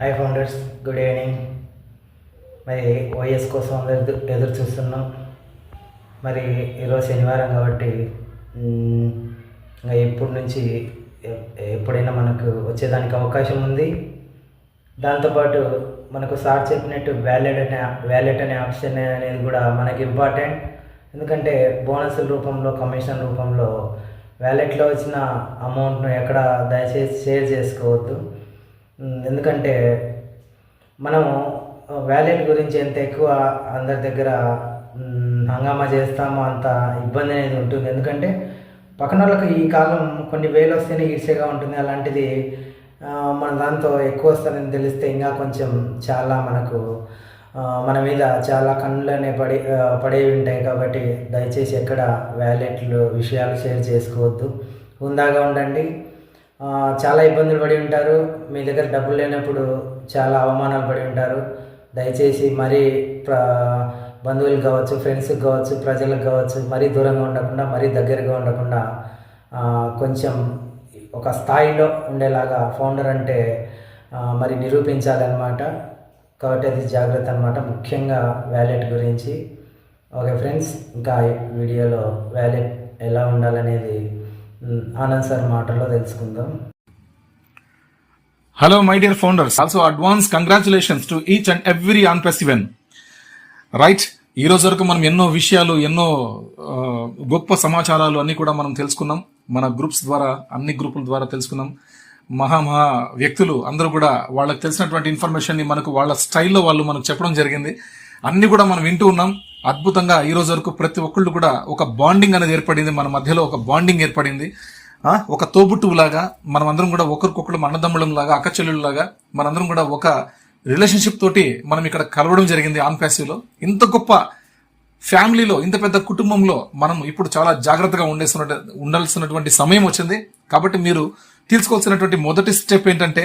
Hi founders good evening మరి OS కోసం ఎదురు ఎదురు చూస్తున్నాం మరి ఈరోజు శనివారం కాబట్టి ఇంకా ఎప్పటి నుంచి ఎప్పుడైనా మనకు వచ్చేదానికి అవకాశం ఉంది. దాంతోపాటు మనకు సార్ చెప్పినట్టు వ్యాలెట్ అనే వ్యాలెట్ అనే ఆప్షన్ అనేది కూడా మనకి ఇంపార్టెంట్ ఎందుకంటే బోనస్ల రూపంలో కమిషన్ రూపంలో వ్యాలెట్లో వచ్చిన అమౌంట్ను ఎక్కడ దయచేసి షేర్ చేసుకోవద్దు. ఎందుకంటే మనము వ్యాలెట్ గురించి ఎంత ఎక్కువ అందరి దగ్గర హంగామా చేస్తామో అంత ఇబ్బంది అనేది ఉంటుంది. ఎందుకంటే పక్కన వాళ్ళకి ఈ కాలం కొన్ని వేలు వస్తేనే ఈర్ష్యగా ఉంటుంది. అలాంటిది మన దాంతో ఎక్కువ వస్తారని తెలిస్తే ఇంకా కొంచెం చాలా మనకు మన మీద చాలా కళ్ళనే పడి పడేవి ఉంటాయి. కాబట్టి దయచేసి ఎక్కడ వ్యాలెట్లు విషయాలు షేర్ చేసుకోవద్దు. హుందాగా ఉండండి. చాలా ఇబ్బందులు పడి ఉంటారు. మీ దగ్గర డబ్బులు లేనప్పుడు చాలా అవమానాలు పడి ఉంటారు. దయచేసి మరీ ప్ర బంధువులకు కావచ్చు ఫ్రెండ్స్కి కావచ్చు ప్రజలకు కావచ్చు మరీ దూరంగా ఉండకుండా మరీ దగ్గరగా ఉండకుండా కొంచెం ఒక స్థాయిలో ఉండేలాగా ఫౌండర్ అంటే మరి నిరూపించాలన్నమాట. కాబట్టి అది జాగ్రత్త అనమాట ముఖ్యంగా వ్యాలెట్ గురించి. ఓకే ఫ్రెండ్స్ ఇంకా వీడియోలో వ్యాలెట్ ఎలా ఉండాలనేది ఆనంద్ సార్ మాటల్లో తెలుసుకుందాం. Hello my dear founders also advance congratulations to each and every OnPress event. Right ఈ రోజు వరకు మనం ఎన్నో విషయాలు ఎన్నో గొప్ప సమాచారాలు అన్ని కూడా మనం తెలుసుకున్నాం. మన గ్రూప్స్ ద్వారా అన్ని గ్రూపుల ద్వారా తెలుసుకున్నాం. మహా మహా వ్యక్తులు అందరూ కూడా వాళ్ళకి తెలిసినటువంటి ఇన్ఫర్మేషన్ని మనకు వాళ్ళ స్టైల్లో వాళ్ళు మనకు చెప్పడం జరిగింది. అన్ని కూడా మనం వింటూ ఉన్నాం. అద్భుతంగా ఈ రోజు వరకు ప్రతి ఒక్కళ్ళు కూడా ఒక బాండింగ్ అనేది ఏర్పడింది. మన మధ్యలో ఒక బాండింగ్ ఏర్పడింది. ఒక తోబుట్టువులాగా మనం అందరం కూడా ఒకరికొకరు అన్నదమ్ములం లాగా అక్కచెల్లెళ్ళలాగా మనందరం కూడా ఒక రిలేషన్షిప్ తోటి మనం ఇక్కడ కలవడం జరిగింది ఆన్ ప్యాసివ్లో. ఇంత గొప్ప ఫ్యామిలీలో ఇంత పెద్ద కుటుంబంలో మనం ఇప్పుడు చాలా జాగ్రత్తగా ఉండేస్తున్న ఉండాల్సినటువంటి సమయం వచ్చింది. కాబట్టి మీరు తీసుకోవాల్సినటువంటి మొదటి స్టెప్ ఏంటంటే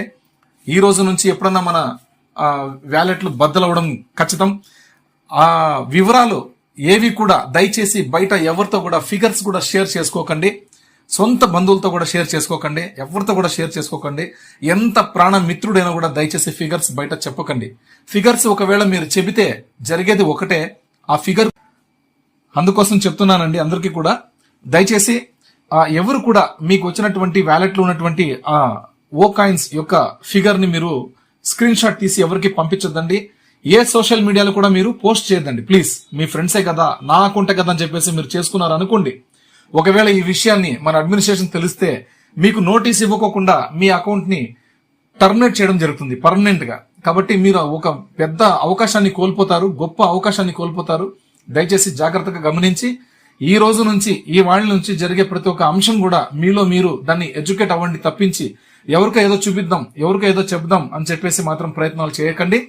ఈ రోజు నుంచి ఎప్పుడన్నా మన వ్యాలెట్లు బద్దలవడం ఖచ్చితం. ఆ వివరాలు ఏవి కూడా దయచేసి బయట ఎవరితో కూడా ఫిగర్స్ కూడా షేర్ చేసుకోకండి. సొంత బంధువులతో కూడా షేర్ చేసుకోకండి. ఎవరితో కూడా షేర్ చేసుకోకండి. ఎంత ప్రాణ మిత్రుడైనా కూడా దయచేసి ఫిగర్స్ బయట చెప్పకండి. ఫిగర్స్ ఒకవేళ మీరు చెబితే జరిగేది ఒకటే ఆ ఫిగర్ అందుకోసం చెప్తున్నానండి అందరికీ కూడా. దయచేసి ఎవరు కూడా మీకు వచ్చినటువంటి వ్యాలెట్లో ఉన్నటువంటి ఆ ఓ కాయిన్స్ యొక్క ఫిగర్ని మీరు స్క్రీన్ షాట్ తీసి ఎవరికి పంపించొద్దండి. ఏ సోషల్ మీడియాలో కూడా మీరు పోస్ట్ చేయదండి ప్లీజ్ మీ ఫ్రెండ్సే కదా నా అకౌంటే కదా అని చెప్పేసి మీరు చేసుకున్నారు అనుకోండి. ఒకవేళ ఈ విషయాన్ని మన అడ్మినిస్ట్రేషన్ తెలిస్తే మీకు నోటీస్ ఇవ్వకోకుండా మీ అకౌంట్ని టర్మినేట్ చేయడం జరుగుతుంది పర్మనెంట్గా. కాబట్టి మీరు ఒక పెద్ద అవకాశాన్ని కోల్పోతారు గొప్ప అవకాశాన్ని కోల్పోతారు. దయచేసి జాగ్రత్తగా గమనించి ఈ రోజు నుంచి ఈ వాళ్ళ నుంచి జరిగే ప్రతి ఒక్క అంశం కూడా మీలో మీరు దాన్ని ఎడ్యుకేట్ అవ్వండి తప్పించి ఎవరికో ఏదో చూపిద్దాం ఎవరికో ఏదో చెప్దాం అని చెప్పేసి మాత్రం ప్రయత్నాలు చేయకండి.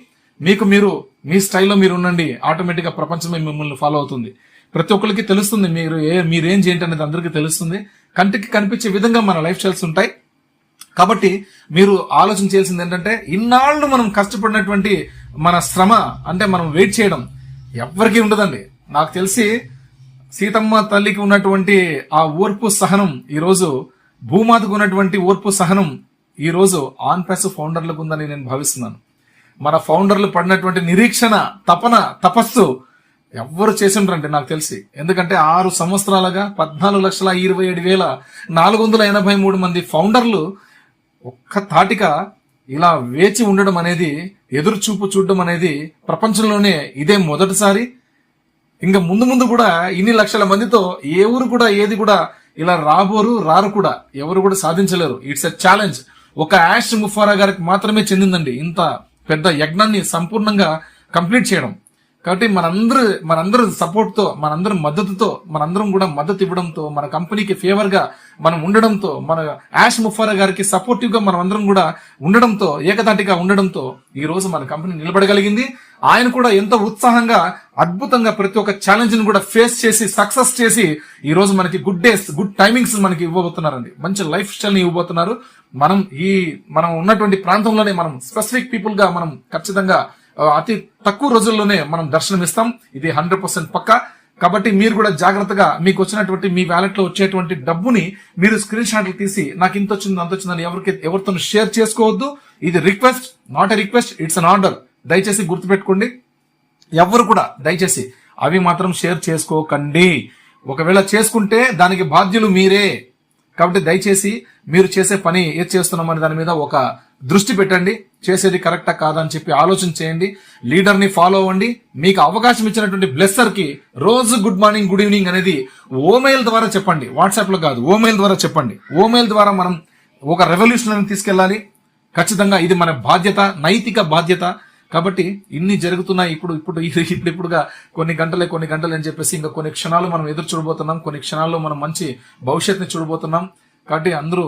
మీకు మీరు మీ స్టైల్లో మీరు ఉండండి. ఆటోమేటిక్గా ప్రపంచమే మిమ్మల్ని ఫాలో అవుతుంది. ప్రతి ఒక్కరికి తెలుస్తుంది మీరు ఏ మీరేం చేయండి అనేది అందరికీ తెలుస్తుంది. కంటికి కనిపించే విధంగా మన లైఫ్ స్టైల్స్ ఉంటాయి. కాబట్టి మీరు ఆలోచన చేయాల్సింది ఏంటంటే ఇన్నాళ్ళు మనం కష్టపడినటువంటి మన శ్రమ అంటే మనం వెయిట్ చేయడం ఎవ్వరికీ ఉండదండి. నాకు తెలిసి సీతమ్మ తల్లికి ఉన్నటువంటి ఆ ఓర్పు సహనం ఈరోజు భూమాతకు ఉన్నటువంటి ఓర్పు సహనం ఈరోజు ఆన్ ప్రెస్ ఫౌండర్లకు ఉందని నేను భావిస్తున్నాను. మన ఫౌండర్లు పడినటువంటి నిరీక్షణ తపన తపస్సు ఎవ్వరు చేసిండ్రండి నాకు తెలిసి. ఎందుకంటే ఆరు సంవత్సరాలుగా పద్నాలుగు లక్షల ఇరవై ఏడు వేల నాలుగు వందల ఎనభై మూడు మంది ఫౌండర్లు ఒక్క తాటిగా ఇలా వేచి ఉండడం అనేది ఎదురు చూపు చూడడం అనేది ప్రపంచంలోనే ఇదే మొదటిసారి. ఇంకా ముందు ముందు కూడా ఇన్ని లక్షల మందితో ఏ ఊరు కూడా ఏది కూడా ఇలా రాబోరు రారు కూడా ఎవరు కూడా సాధించలేరు. ఇట్స్ ఎ ఛాలెంజ్ ఒక యాష్ ముఫారా గారికి మాత్రమే చెందిందండి. ఇంత పెద్ద యజ్ఞాన్ని సంపూర్ణంగా కంప్లీట్ చేయడం. కాబట్టి మనందరూ మనందరం సపోర్ట్తో మనందరం మద్దతుతో మనందరం కూడా మద్దతు ఇవ్వడంతో మన కంపెనీకి ఫేవర్గా మనం ఉండడంతో మన యాష్ ముఫారా గారికి సపోర్టివ్గా మనం అందరం కూడా ఉండడంతో ఏకతాటిగా ఉండడంతో ఈ రోజు మన కంపెనీ నిలబడగలిగింది. ఆయన కూడా ఎంతో ఉత్సాహంగా అద్భుతంగా ప్రతి ఒక్క ఛాలెంజ్ని కూడా ఫేస్ చేసి సక్సెస్ చేసి ఈ రోజు మనకి గుడ్ డేస్ గుడ్ టైమింగ్స్ మనకి ఇవ్వబోతున్నారండి. మంచి లైఫ్ స్టైల్ని ఇవ్వబోతున్నారు. మనం ఈ మనం ఉన్నటువంటి ప్రాంతంలోనే మనం స్పెసిఫిక్ పీపుల్గా మనం ఖచ్చితంగా అతి తక్కువ రోజుల్లోనే మనం దర్శనం ఇస్తాం ఇది హండ్రెడ్ పర్సెంట్ పక్కా. కాబట్టి మీరు కూడా జాగ్రత్తగా మీకు వచ్చినటువంటి మీ వ్యాలెట్లో వచ్చేటువంటి డబ్బుని మీరు స్క్రీన్ షాట్లు తీసి నాకు ఇంత వచ్చింది అంత వచ్చిందని ఎవరికి ఎవరితో షేర్ చేసుకోవద్దు. ఇది request not a request it's an order. దయచేసి గుర్తుపెట్టుకోండి. ఎవరు కూడా దయచేసి అవి మాత్రం షేర్ చేసుకోకండి. ఒకవేళ చేసుకుంటే దానికి బాధ్యులు మీరే. కాబట్టి దయచేసి మీరు చేసే పని ఏది చేస్తున్నామని దాని మీద ఒక దృష్టి పెట్టండి. చేసేది కరెక్టా కాదా అని చెప్పి ఆలోచన చేయండి. లీడర్ని ఫాలో అవ్వండి. మీకు అవకాశం ఇచ్చినటువంటి బ్లెస్సర్కి రోజు గుడ్ మార్నింగ్ గుడ్ ఈవినింగ్ అనేది ఓమెయిల్ ద్వారా చెప్పండి. వాట్సాప్లో కాదు ఓమెయిల్ ద్వారా చెప్పండి. ఓమెయిల్ ద్వారా మనం ఒక రెవల్యూషన్ తీసుకెళ్ళాలి. ఖచ్చితంగా ఇది మన బాధ్యత నైతిక బాధ్యత. కాబట్టి ఇన్ని జరుగుతున్నాయి ఇప్పుడు ఇప్పుడు ఇప్పుడు ఇప్పుడుగా కొన్ని గంటలే కొన్ని గంటలు అని చెప్పేసి ఇంకా కొన్ని క్షణాలు మనం ఎదురు చూడబోతున్నాం కొన్ని క్షణాల్లో మనం మంచి భవిష్యత్తుని చూడబోతున్నాం. కాబట్టి అందరూ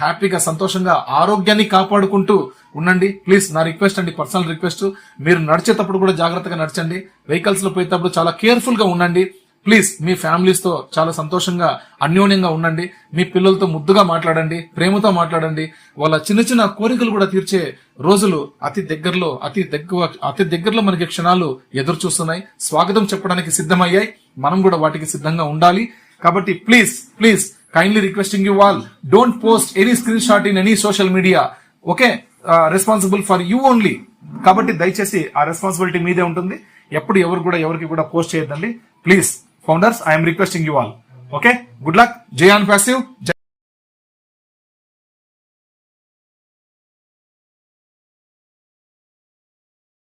హ్యాపీగా సంతోషంగా ఆరోగ్యాన్ని కాపాడుకుంటూ ఉండండి. ప్లీజ్ నా రిక్వెస్ట్ అండి పర్సనల్ రిక్వెస్ట్. మీరు నడిచేటప్పుడు కూడా జాగ్రత్తగా నడచండి. వెహికల్స్లో పోయేటప్పుడు చాలా కేర్ఫుల్గా ఉండండి. ప్లీజ్ మీ ఫ్యామిలీస్తో చాలా సంతోషంగా అన్యోన్యంగా ఉండండి. మీ పిల్లలతో ముద్దుగా మాట్లాడండి ప్రేమతో మాట్లాడండి. వాళ్ళ చిన్న చిన్న కోరికలు కూడా తీర్చే రోజులు అతి దగ్గరలో అతి దగ్గర అతి దగ్గరలో మనకి క్షణాలు ఎదురు చూస్తున్నాయి స్వాగతం చెప్పడానికి సిద్ధమయ్యాయి. మనం కూడా వాటికి సిద్ధంగా ఉండాలి. కాబట్టి please please kindly requesting you all don't post any screenshot in any social media okay responsible for you only కాబట్టి దయచేసి ఆ రెస్పాన్సిబిలిటీ మీదే ఉంటుంది. ఎప్పుడు ఎవరు కూడా ఎవరికి కూడా పోస్ట్ చేయొద్దండి. Please founders, I am requesting you all. Okay, good luck. Jay on passive. Jay